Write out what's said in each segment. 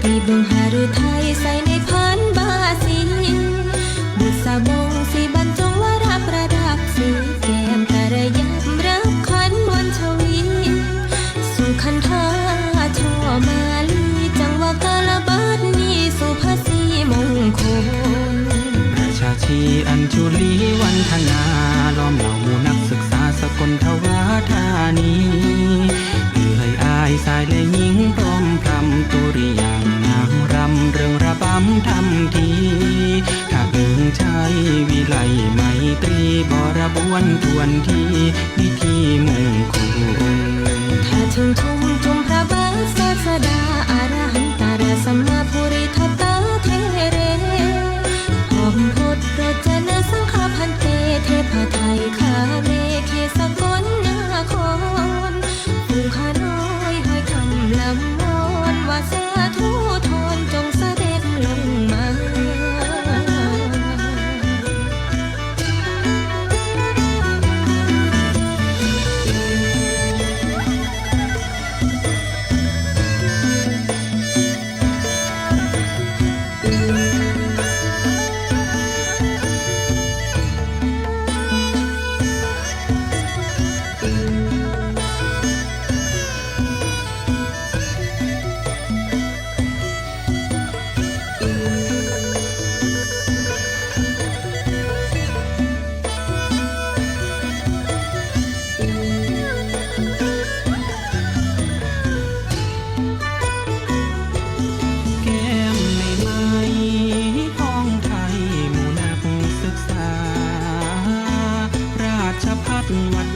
ปีบึงฮารุไทยใส่ในพันบาสีบุษบงสีบรรจงวระประดับสีแก้มกระยำรับขันวันชวีสุขันธาช่อมาลีจังวากาลบาดนีสุภาษีมงคลประชาชีอันชุลีวันธนาล้อมเหล่ามูนักศึกษาสกลทวาธานี ทำที ถ้าเอิงใช้วิไลไมตรีบรบวนทวนทีวิธีมงคลถ้าถึงทุ่มทุ่งพระบาทศาสดา You.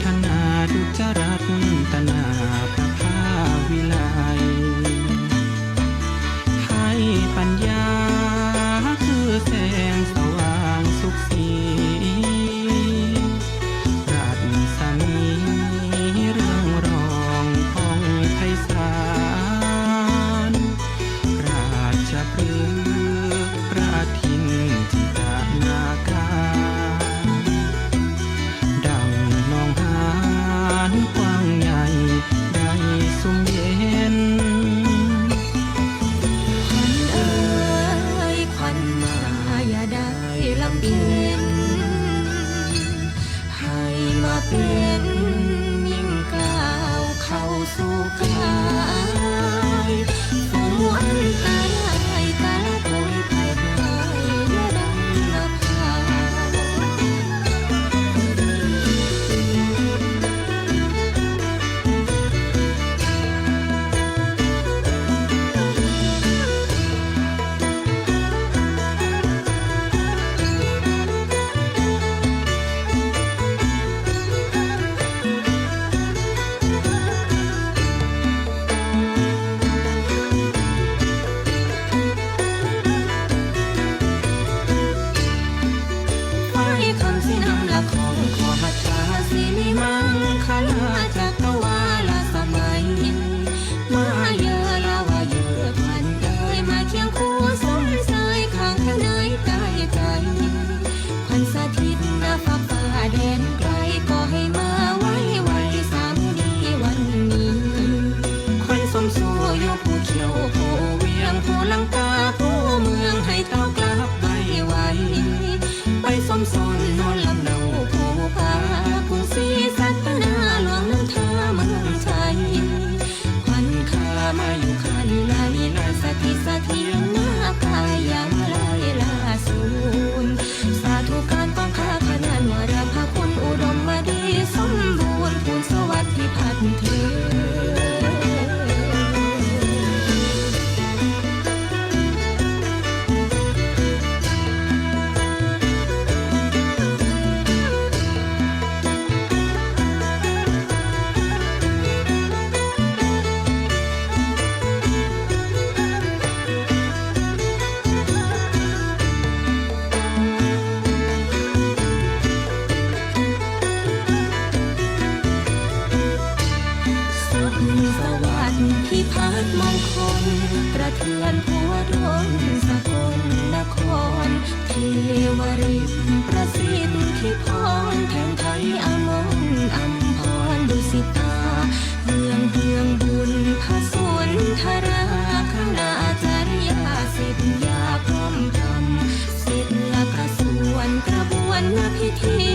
เปลี่ยนยิ่งกล่าวเข้าสู่ครา ลือนหัวดวงสกลนคร เทวริตประสิทธิพรแทนไทยอมรอัมพรดุสิตาเมืองเมืองบุญพระสุนทราคณาจริยาสิทยาพร้มทำศิลประสวนกระบวนพิธี